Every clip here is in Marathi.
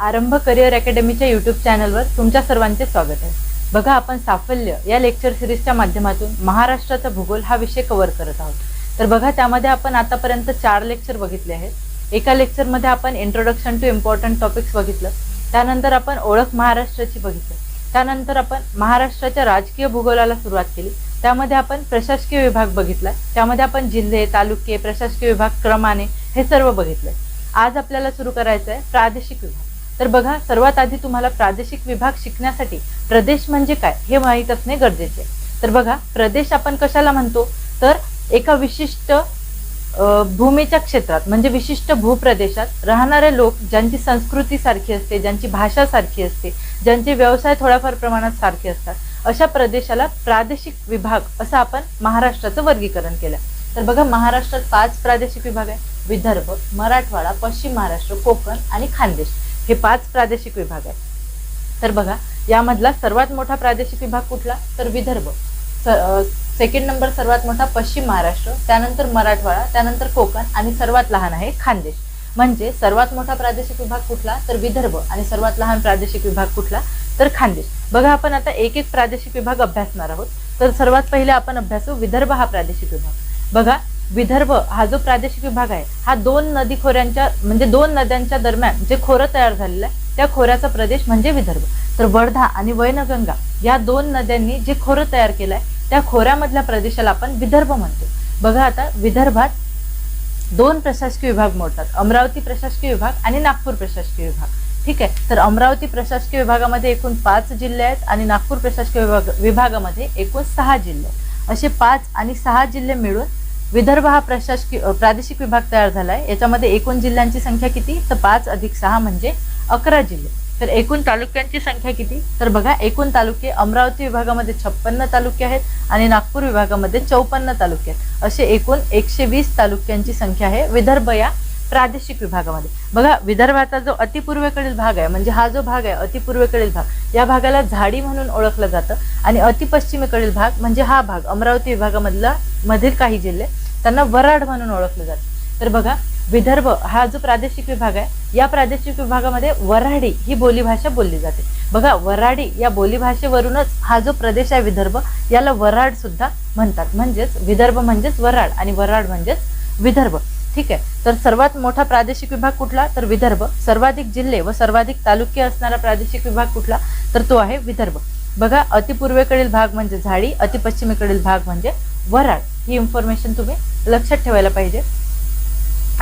आरंभ करिअर अकॅडमीच्या यूट्यूब चॅनलवर तुमच्या सर्वांचे स्वागत आहे. बघा आपण साफल्य या लेक्चर सिरीजच्या माध्यमातून महाराष्ट्राचा भूगोल हा विषय कव्हर करत आहोत. तर बघा त्यामध्ये आपण आतापर्यंत चार लेक्चर बघितले आहेत. एका लेक्चरमध्ये आपण इंट्रोडक्शन टू इम्पॉर्टंट टॉपिक्स बघितलं. त्यानंतर आपण ओळख महाराष्ट्राची बघितलं. त्यानंतर आपण महाराष्ट्राच्या राजकीय भूगोलाला सुरुवात केली. त्यामध्ये आपण प्रशासकीय विभाग बघितला. त्यामध्ये आपण जिल्हे तालुके प्रशासकीय विभाग क्रमाने हे सर्व बघितले. आज आपल्याला सुरू करायचं आहे प्रादेशिक विभाग. तर बघा सर्वात आधी तुम्हाला प्रादेशिक विभाग शिकण्यासाठी प्रदेश म्हणजे काय हे माहीत असणे गरजेचे आहे. तर बघा प्रदेश आपण कशाला म्हणतो? तर एका विशिष्ट भूमीच्या क्षेत्रात म्हणजे विशिष्ट भूप्रदेशात राहणारे लोक ज्यांची संस्कृती सारखी असते ज्यांची भाषा सारखी असते ज्यांचे व्यवसाय थोड्याफार प्रमाणात सारखे असतात अशा प्रदेशाला प्रादेशिक विभाग असं आपण महाराष्ट्राचं वर्गीकरण केलं. तर बघा महाराष्ट्रात पाच प्रादेशिक विभाग आहे विदर्भ मराठवाडा पश्चिम महाराष्ट्र कोकण आणि खानदेश. हे पाच प्रादेशिक विभाग आहेत. तर बघा यामधला सर्वात मोठा प्रादेशिक विभाग कुठला? तर विदर्भ. सेकंड नंबर सर्वात मोठा पश्चिम महाराष्ट्र त्यानंतर मराठवाडा त्यानंतर कोकण आणि सर्वात लहान आहे खानदेश. म्हणजे सर्वात मोठा प्रादेशिक विभाग कुठला? तर विदर्भ. आणि सर्वात लहान प्रादेशिक विभाग कुठला? तर खानदेश. बघा आपण आता एक एक प्रादेशिक विभाग अभ्यासणार आहोत. तर सर्वात पहिले आपण अभ्यासू विदर्भ हा प्रादेशिक विभाग. बघा विदर्भ हा जो प्रादेशिक विभाग आहे हा दोन नदी खोऱ्यांच्या म्हणजे दोन नद्यांच्या दरम्यान जे खोरं तयार झालेलं आहे त्या खोऱ्याचा प्रदेश म्हणजे विदर्भ. तर वर्धा आणि वैनगंगा या दोन नद्यांनी जे खोरं तयार केलं आहे त्या खोऱ्यामधल्या प्रदेशाला आपण विदर्भ म्हणतो. बघा आता विदर्भात दोन प्रशासकीय विभाग मोडतात अमरावती प्रशासकीय विभाग आणि नागपूर प्रशासकीय विभाग. ठीक आहे? तर अमरावती प्रशासकीय विभागामध्ये एकूण पाच जिल्हे आहेत आणि नागपूर प्रशासकीय विभाग विभागामध्ये एकूण सहा जिल्हे आहेत. असे पाच आणि सहा जिल्हे मिळून विदर्भ हा प्रशासकीय प्रादेशिक विभाग तयार झाला आहे याच्यामध्ये एकूण जिल्ह्यांची संख्या किती? तर पाच अधिक सहा म्हणजे अकरा जिल्हे. तर एकूण तालुक्यांची संख्या किती? तर बघा एकूण तालुके अमरावती विभागामध्ये छप्पन्न तालुके आहेत आणि नागपूर विभागामध्ये चौपन्न तालुके आहेत. असे एकूण एकशे वीस तालुक्यांची संख्या आहे विदर्भ या प्रादेशिक विभागामध्ये. बघा विदर्भाचा जो अतिपूर्वेकडील भाग आहे म्हणजे हा जो भाग आहे अतिपूर्वेकडील भाग या भागाला झाडी म्हणून ओळखलं जातं आणि अतिपश्चिमेकडील भाग म्हणजे हा भाग अमरावती विभागामधला मधील काही जिल्हे. त्यांना वराड म्हणून ओळखलं जातं. तर बघा विदर्भ हा जो प्रादेशिक विभाग आहे या प्रादेशिक विभागामध्ये वऱ्हाडी ही बोलीभाषा बोलली जाते. बघा वऱ्हाडी या बोलीभाषेवरूनच हा जो प्रदेश आहे विदर्भ याला वराड सुद्धा म्हणतात. म्हणजेच विदर्भ म्हणजेच वराड आणि वराड म्हणजेच विदर्भ. ठीक आहे? तर सर्वात मोठा प्रादेशिक विभाग कुठला? तर विदर्भ. सर्वाधिक जिल्हे व सर्वाधिक तालुके असणारा प्रादेशिक विभाग कुठला? तर तो आहे विदर्भ. बघा अतिपूर्वेकडील भाग म्हणजे झाडी अतिपश्चिमेकडील भाग म्हणजे वराड. ही इन्फॉर्मेशन तुम्ही लक्षात ठेवायला पाहिजे.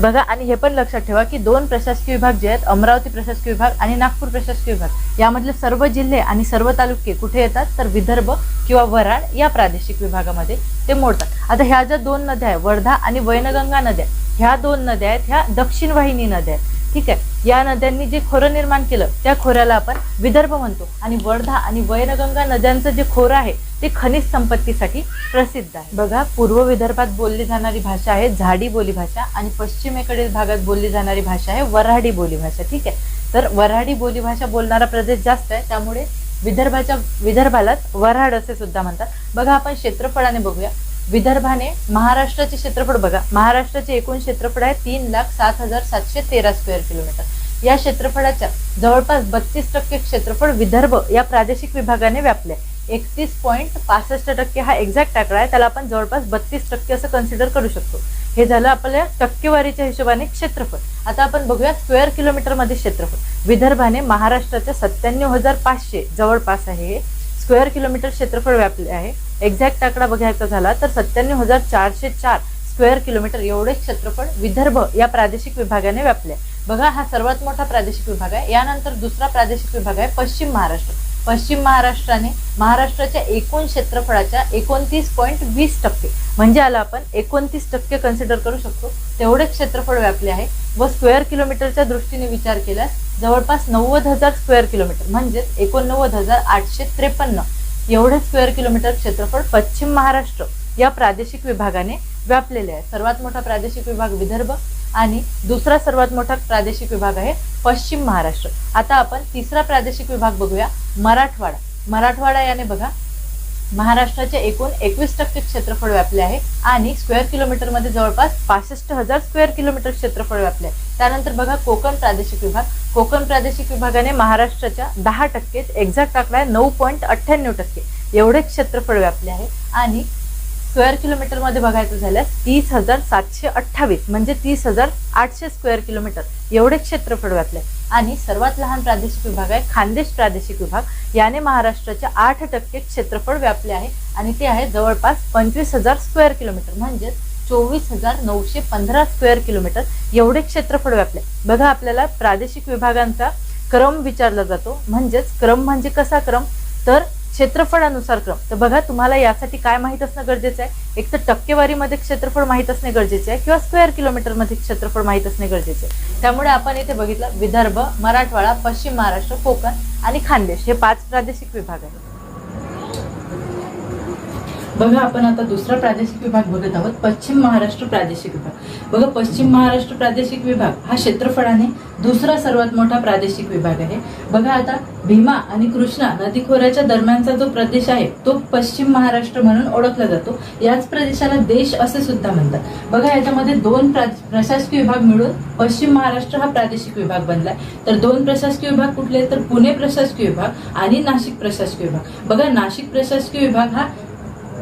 बघा आणि हे पण लक्षात ठेवा की दोन प्रशासकीय विभाग जे आहेत अमरावती प्रशासकीय विभाग आणि नागपूर प्रशासकीय विभाग यामधले सर्व जिल्हे आणि सर्व तालुके कुठे येतात? तर विदर्भ किंवा वराड या प्रादेशिक विभागामध्ये ते मोडतात. आता ह्या ज्या दोन नद्या आहेत वर्धा आणि वैनगंगा नद्या ह्या दोन नद्या आहेत ह्या दक्षिण वाहिनी नद्या आहेत. ठीक आहे? या नद्यांनी जे खोरं निर्माण केलं त्या खोऱ्याला आपण विदर्भ म्हणतो. आणि वर्धा आणि वैनगंगा नद्यांचं जे खोरं आहे ते खनिज संपत्तीसाठी प्रसिद्ध आहे. बघा पूर्व विदर्भात बोलली जाणारी भाषा आहे झाडी बोलीभाषा आणि पश्चिमेकडील भागात बोलली जाणारी भाषा आहे वऱ्हाडी बोलीभाषा ठीक आहे? तर वऱ्हाडी बोलीभाषा बोलणारा प्रदेश जास्त आहे त्यामुळे विदर्भाच्या विदर्भालाच वऱ्हाड असे सुद्धा म्हणतात. बघा आपण क्षेत्रफळाने बघूया. विदर्भाने महाराष्ट्राचे क्षेत्रफळ बघा. महाराष्ट्राचे एकूण क्षेत्रफळ आहे तीन लाख सात हजार सातशे तेरा स्क्वेअर किलोमीटर या क्षेत्रफळाच्या जवळपास बत्तीस टक्के क्षेत्रफळ विदर्भ या प्रादेशिक विभागाने व्यापले एकतीस पॉईंट पासष्ट टक्के हा एक्झॅक्ट आकडा आहे. त्याला आपण जवळपास बत्तीस टक्के असं कन्सिडर करू शकतो. हे झालं आपल्या टक्केवारीच्या हिशोबाने क्षेत्रफळ. आता आपण बघूया स्क्वेअर किलोमीटरमध्ये क्षेत्रफळ. विदर्भाने महाराष्ट्राच्या सत्त्याण्णव हजार पाचशे जवळपास आहे. हे स्क्वेअर किलोमीटर क्षेत्रफळ व्यापले आहे. एक्झॅक्ट आकडा बघायचा झाला तर सत्त्याण्णव हजार चारशे चार स्क्वेअर किलोमीटर एवढे क्षेत्रफळ विदर्भ या प्रादेशिक विभागाने व्यापले. आहे. बघा हा सर्वात मोठा प्रादेशिक विभाग आहे. यानंतर दुसरा प्रादेशिक विभाग आहे पश्चिम महाराष्ट्र. पश्चिम महाराष्ट्राने महाराष्ट्राच्या एकूण क्षेत्रफळाच्या एकोणतीस पॉईंट वीस टक्के. म्हणजे आला आपण एकोणतीस टक्के कन्सिडर करू शकतो. तेवढे क्षेत्रफळ व्यापले आहे व स्क्वेअर किलोमीटरच्या दृष्टीने विचार केल्यास जवळपास नव्वद हजार स्क्वेअर किलोमीटर म्हणजेच एकोणनव्वद हजार आठशे त्रेपन्न एवढे स्क्वेअर किलोमीटर क्षेत्रफळ पश्चिम महाराष्ट्र या प्रादेशिक विभागाने व्यापलेले आहे. सर्वात मोठा प्रादेशिक विभाग विदर्भ आणि दुसरा सर्वात मोठा प्रादेशिक विभाग आहे पश्चिम महाराष्ट्र. आता आपण तिसरा प्रादेशिक विभाग बघूया मराठवाडा. मराठवाडा याने बघा महाराष्ट्राचे एकूण एकवीस टक्के क्षेत्रफळ व्यापले आहे आणि स्क्वेअर किलोमीटरमध्ये जवळपास पासष्ट हजार स्क्वेअर किलोमीटर क्षेत्रफळ व्यापले आहे. त्यानंतर बघा कोकण प्रादेशिक विभाग. कोकण प्रादेशिक विभागाने महाराष्ट्राच्या दहा टक्के एक्झॅक्ट आकडा आहे नऊ पॉईंट अठ्ठ्याण्णव टक्के. एवढे क्षेत्रफळ व्यापले आहे. आणि स्क्वेअर किलोमीटरमध्ये बघायचं झाल्यास तीस हजार सातशे अठ्ठावीस म्हणजे तीस हजार आठशे स्क्वेअर किलोमीटर एवढे क्षेत्रफळ व्यापले आणि सर्वात लहान प्रादेशिक विभाग आहे खानदेश प्रादेशिक विभाग. याने महाराष्ट्राच्या आठ टक्के क्षेत्रफळ व्यापले आहे. आणि ते आहे जवळपास पंचवीस हजार स्क्वेअर किलोमीटर म्हणजेच चोवीस हजार नऊशे पंधरा स्क्वेअर किलोमीटर एवढे क्षेत्रफळ व्यापले. बघा आपल्याला प्रादेशिक विभागांचा क्रम विचारला जातो. म्हणजेच क्रम म्हणजे कसा क्रम? तर क्षेत्रफळानुसार क्रम. तर बघा तुम्हाला यासाठी काय माहीत असणं गरजेचं आहे? एक तर टक्केवारीमध्ये क्षेत्रफळ माहीत असणे गरजेचे आहे किंवा स्क्वेअर किलोमीटरमध्ये क्षेत्रफळ माहीत असणे गरजेचे आहे? त्यामुळे आपण इथे बघितलं विदर्भ मराठवाडा पश्चिम महाराष्ट्र कोकण आणि खानदेश हे पाच प्रादेशिक विभाग आहेत. बघा आपण आता दुसरा प्रादेशिक विभाग बघत आहोत पश्चिम महाराष्ट्र प्रादेशिक विभाग. बघा पश्चिम महाराष्ट्र प्रादेशिक विभाग हा क्षेत्रफळाने दुसरा सर्वात मोठा प्रादेशिक विभाग आहे. बघा आता भीमा आणि कृष्णा नदीखोऱ्याच्या दरम्यानचा जो प्रदेश आहे तो पश्चिम महाराष्ट्र म्हणून ओळखला जातो. याच प्रदेशाला देश असे सुद्धा म्हणतात. बघा याच्यामध्ये दोन प्रा- प्रशासकीय विभाग मिळून पश्चिम महाराष्ट्र हा प्रादेशिक विभाग बनलाय. तर दोन प्रशासकीय विभाग कुठले? तर पुणे प्रशासकीय विभाग आणि नाशिक प्रशासकीय विभाग. बघा नाशिक प्रशासकीय विभाग हा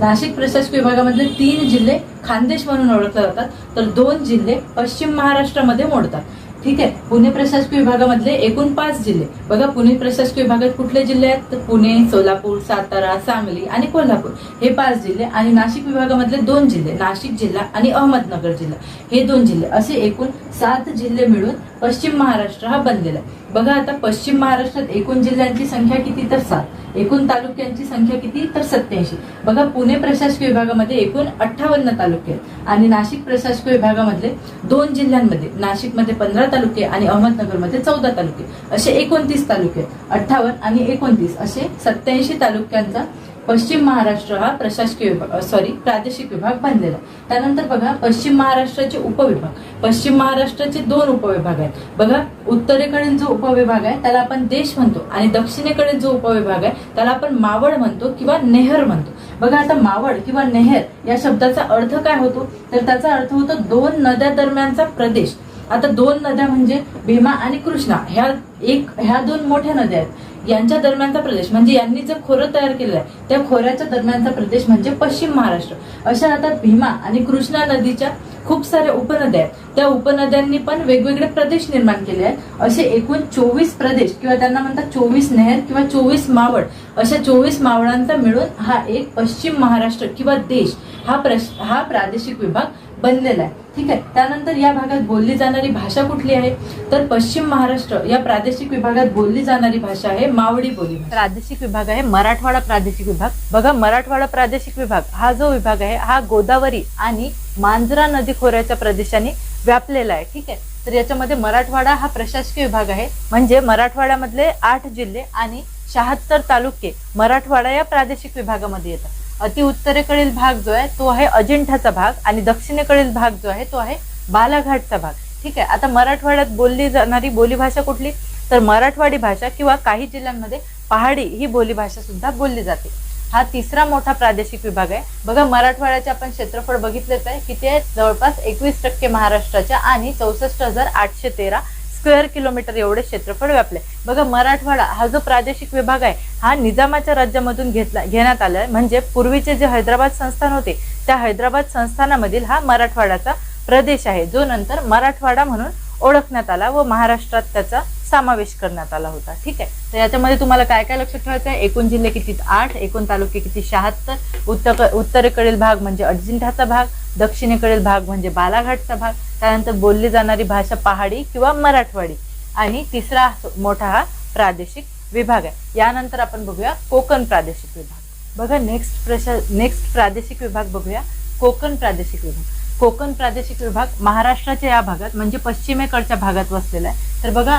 नाशिक प्रशासकीय विभागामधले तीन जिल्हे खानदेश म्हणून ओळखले जातात तर दोन जिल्हे पश्चिम महाराष्ट्रामध्ये मोडतात. ठीक आहे पुणे प्रशासकीय विभागामधले एकूण पाच जिल्हे. बघा पुणे प्रशासकीय विभागात कुठले जिल्हे आहेत? तर पुणे सोलापूर सातारा सांगली आणि कोल्हापूर. हे पाच जिल्हे आणि नाशिक विभागामधले दोन जिल्हे नाशिक जिल्हा आणि अहमदनगर जिल्हा. हे दोन जिल्हे असे एकूण सात जिल्हे मिळून पश्चिम महाराष्ट्र हा बनलेला आहे. बघा आता पश्चिम महाराष्ट्रात एकूण जिल्ह्यांची संख्या किती तर सात. एकूण तालुक्यांची संख्या किती तर सत्याऐंशी. बघा पुणे प्रशासकीय विभागामध्ये एकूण अठ्ठावन्न तालुके आहेत. आणि नाशिक प्रशासकीय विभागामधले दोन जिल्ह्यांमध्ये नाशिकमध्ये पंधरा तालुके आणि अहमदनगरमध्ये चौदा तालुके. असे एकोणतीस तालुके आहेत. अठ्ठावन्न आणि एकोणतीस असे सत्याऐंशी तालुक्यांचा पश्चिम महाराष्ट्र हा प्रशासकीय विभाग सॉरी प्रादेशिक विभाग बनलेला. आहे. त्यानंतर बघा पश्चिम महाराष्ट्राचे उपविभाग. पश्चिम महाराष्ट्राचे दोन उपविभाग आहेत. बघा उत्तरेकडील जो उपविभाग आहे त्याला आपण देश म्हणतो आणि दक्षिणेकडील जो उपविभाग आहे त्याला आपण मावळ म्हणतो किंवा नेहर म्हणतो. बघा आता मावळ किंवा नेहर या शब्दाचा अर्थ काय होतो? तर त्याचा अर्थ होतो दोन नद्या दरम्यानचा प्रदेश. आता दोन नद्या म्हणजे भीमा आणि कृष्णा. ह्या एक ह्या दोन मोठ्या नद्या आहेत. यांच्या दरम्यानचा प्रदेश म्हणजे यांनी जे खोरं तयार केलेलं आहे त्या खोऱ्याच्या दरम्यानचा प्रदेश म्हणजे पश्चिम महाराष्ट्र. अशा आता भीमा आणि कृष्णा नदीच्या खूप साऱ्या उपनद्या आहेत. त्या उपनद्यांनी पण वेगवेगळे प्रदेश निर्माण केले आहेत. असे एकूण चोवीस प्रदेश किंवा त्यांना म्हणतात चोवीस नहर किंवा चोवीस मावळ अशा चोवीस मावळांचा मिळून हा एक पश्चिम महाराष्ट्र किंवा देश हा प्रश हा प्रादेशिक विभाग बनलेला आहे. ठीक आहे? त्यानंतर या भागात बोलली जाणारी भाषा कुठली आहे? तर पश्चिम महाराष्ट्र या प्रादेशिक विभागात बोलली जाणारी भाषा आहे मावळी बोली प्रादेशिक विभाग आहे मराठवाडा प्रादेशिक विभाग. बघा मराठवाडा प्रादेशिक विभाग हा जो विभाग आहे हा गोदावरी आणि मांजरा नदी खोऱ्याच्या प्रदेशाने व्यापलेला आहे. ठीक आहे? तर याच्यामध्ये मराठवाडा हा प्रशासकीय विभाग आहे. म्हणजे मराठवाड्यामधले आठ जिल्हे आणि शहात्तर तालुके मराठवाडा या प्रादेशिक विभागामध्ये येतात. अति उत्तरेकडील भाग जो आहे तो आहे अजिंठाचा भाग आणि दक्षिणेकडील भाग जो आहे तो आहे बालाघाटचा भाग. ठीक आहे? आता मराठवाड्यात बोलली जाणारी बोलीभाषा कुठली? तर मराठवाडी भाषा किंवा काही जिल्ह्यांमध्ये पहाडी ही बोलीभाषा सुद्धा बोलली जाते. हा तिसरा मोठा प्रादेशिक विभाग आहे. बघा मराठवाड्याचे आपण क्षेत्रफळ बघितलेच आहे. किती आहे? जवळपास एकवीस टक्के महाराष्ट्राच्या आणि चौसष्ट हजार आठशे तेरा स्क्वेअर किलोमीटर एवढे क्षेत्रफळ व्यापले बघा मराठवाडा हा जो प्रादेशिक विभाग आहे हा निजामाच्या राज्यामधून घेतला घेण्यात आलाय. म्हणजे पूर्वीचे जे हैदराबाद संस्थान होते त्या हैदराबाद संस्थानामधील हा मराठवाड्याचा प्रदेश आहे. जो नंतर मराठवाडा म्हणून ओळखण्यात आला व महाराष्ट्रात त्याचा समावेश करण्यात आला होता. ठीक आहे? तर याच्यामध्ये तुम्हाला काय काय लक्षात ठेवायचं आहे? एकूण जिल्हे किती? आठ. एकूण तालुके किती? शहात्तर. उत्तर उत्तरेकडील भाग म्हणजे अजिंठाचा भाग. दक्षिणेकडील भाग म्हणजे बालाघाटचा भाग त्यानंतर बोलली जाणारी भाषा पहाडी किंवा मराठवाडी. आणि तिसरा मोठा हा प्रादेशिक विभाग आहे. यानंतर आपण बघूया कोकण प्रादेशिक विभाग. बघा नेक्स्ट प्रशा नेक्स्ट प्रादेशिक विभाग बघूया. कोकण प्रादेशिक विभाग. कोकण प्रादेशिक विभाग महाराष्ट्राच्या या भागात म्हणजे पश्चिमेकडच्या भागात वसलेला आहे. तर बघा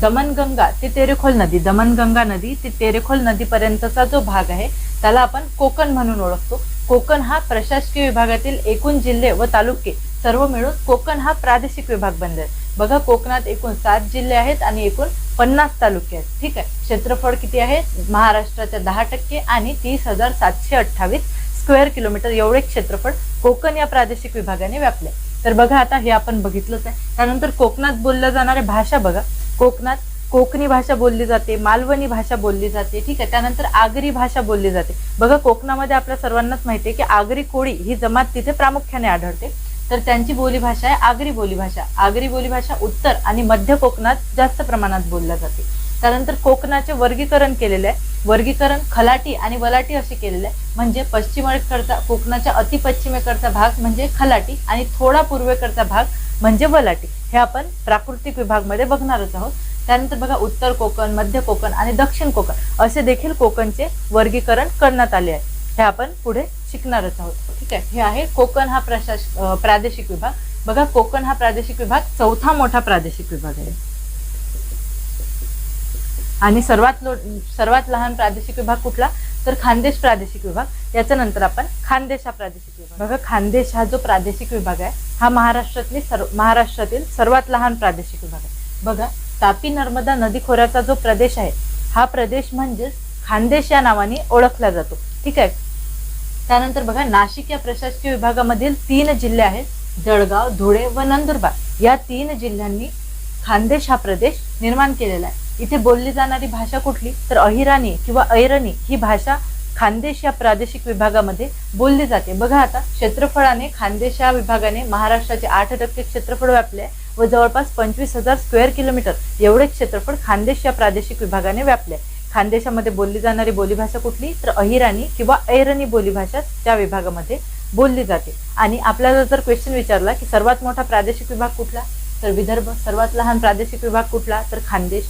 दमनगंगा ते तेरेखोल नदी. दमनगंगा नदी ते तेरेखोल नदीपर्यंतचा जो भाग आहे त्याला आपण कोकण म्हणून ओळखतो. कोकण हा प्रशासकीय विभागातील एकूण जिल्हे व तालुके सर्व मिळून कोकण हा प्रादेशिक विभाग बनले बघा कोकणात एकूण सात जिल्हे आहेत आणि एकूण पन्नास तालुके आहेत. ठीक आहे? क्षेत्रफळ किती आहे? महाराष्ट्राच्या दहा टक्के आणि तीस हजार सातशे अठ्ठावीस स्क्वेअर किलोमीटर एवढे क्षेत्रफळ कोकण या प्रादेशिक विभागाने व्यापले तर बघा आता हे आपण बघितलंच आहे. त्यानंतर कोकणात बोलल्या जाणाऱ्या भाषा बघा. कोकणात कोकणी भाषा बोलली जाते मालवणी भाषा बोलली जाते ठीक आहे. त्यानंतर आगरी भाषा बोलली जाते. बघा कोकणामध्ये आपल्या सर्वांनाच माहिती आहे की आगरी कोळी ही जमात तिथे प्रामुख्याने आढळते. तर त्यांची बोलीभाषा आहे आगरी बोलीभाषा आगरी बोलीभाषा उत्तर आणि मध्य कोकणात जास्त प्रमाणात बोलल्या जाते. त्यानंतर कोकणाचे वर्गीकरण केलेले आहे. वर्गीकरण खलाटी आणि वलाटी असे केलेले आहे. म्हणजे पश्चिमेकडचा कोकणाच्या अति पश्चिमेकडचा भाग म्हणजे खलाटी आणि थोडा पूर्वेकडचा भाग म्हणजे वलाटी. हे आपण प्राकृतिक विभागमध्ये बघणारच आहोत. त्यानंतर बघा उत्तर कोकण मध्य कोकण आणि दक्षिण कोकण असे देखील कोकणचे वर्गीकरण करण्यात आले आहे. हे आपण पुढे शिकणारच आहोत. ठीक आहे? हे आहे कोकण हा प्रशास प्रादेशिक विभाग. बघा कोकण हा प्रादेशिक विभाग चौथा मोठा प्रादेशिक विभाग आहे. आणि सर्वात लो सर्वात लहान प्रादेशिक विभाग कुठला? तर खानदेश प्रादेशिक विभाग. याच्या नंतर आपण खानदेश हा प्रादेशिक विभाग. बघा खानदेश हा जो प्रादेशिक विभाग आहे हा महाराष्ट्रातली सर्व महाराष्ट्रातील सर्वात लहान प्रादेशिक विभाग आहे. बघा तापी नर्मदा नदी खोऱ्याचा जो प्रदेश आहे हा प्रदेश म्हणजेच खानदेश या नावाने ओळखला जातो. ठीक आहे? त्यानंतर बघा नाशिक या प्रशासकीय विभागामधील तीन जिल्हे आहेत जळगाव धुळे व नंदुरबार. या तीन जिल्ह्यांनी खानदेश हा प्रदेश निर्माण केलेला आहे. इथे बोलली जाणारी भाषा कुठली? तर अहिराणी किंवा ऐरणी ही भाषा खानदेश या प्रादेशिक विभागामध्ये बोलली जाते. बघा आता क्षेत्रफळाने खानदेश या विभागाने महाराष्ट्राचे आठ टक्के क्षेत्रफळ व्यापले आहे. व जवळपास पंचवीस हजार स्क्वेअर किलोमीटर एवढे क्षेत्रफळ खानदेश या प्रादेशिक विभागाने व्यापले. आहे खानदेशामध्ये बोलली जाणारी बोलीभाषा कुठली? तर अहिराणी किंवा ऐरणी बोलीभाषा त्या विभागामध्ये बोलली जाते. आणि आपल्याला जर क्वेश्चन विचारला की सर्वात मोठा प्रादेशिक विभाग कुठला? तर विदर्भ. सर्वात लहान प्रादेशिक विभाग कुठला? तर खानदेश.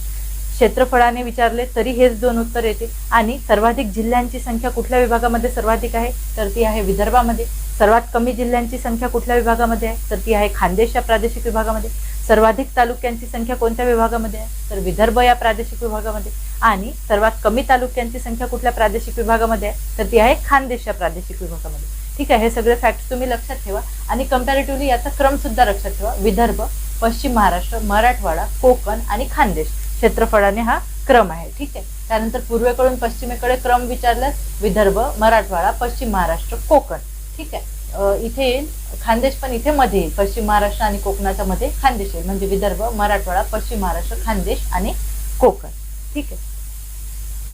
क्षेत्रफळाने विचारले तरी हेच दोन उत्तर येतील आणि सर्वाधिक जिल्ह्यांची संख्या कुठल्या विभागामध्ये सर्वाधिक आहे? तर ती आहे विदर्भामध्ये. सर्वात कमी जिल्ह्यांची संख्या कुठल्या विभागामध्ये आहे? तर ती आहे खानदेश या प्रादेशिक विभागामध्ये. सर्वाधिक तालुक्यांची संख्या कोणत्या विभागामध्ये आहे? तर विदर्भ या प्रादेशिक विभागामध्ये. आणि सर्वात कमी तालुक्यांची संख्या कुठल्या प्रादेशिक विभागामध्ये आहे? तर ती आहे खानदेश या प्रादेशिक विभागामध्ये. ठीक आहे हे सगळे फॅक्ट तुम्ही लक्षात ठेवा. आणि कम्पॅरेटिव्हली याचा क्रम सुद्धा लक्षात ठेवा. विदर्भ पश्चिम महाराष्ट्र मराठवाडा कोकण आणि खानदेश क्षेत्रफळाने हा क्रम आहे. ठीक आहे? त्यानंतर पूर्वेकडून पश्चिमेकडे क्रम विचारल्यास विदर्भ मराठवाडा पश्चिम महाराष्ट्र कोकण. ठीक आहे. इथे येईल खानदेश पण इथे मध्ये येईल पश्चिम महाराष्ट्र आणि कोकणाच्या मध्ये खानदेश येईल म्हणजे विदर्भ मराठवाडा पश्चिम महाराष्ट्र खानदेश आणि कोकण. ठीक आहे.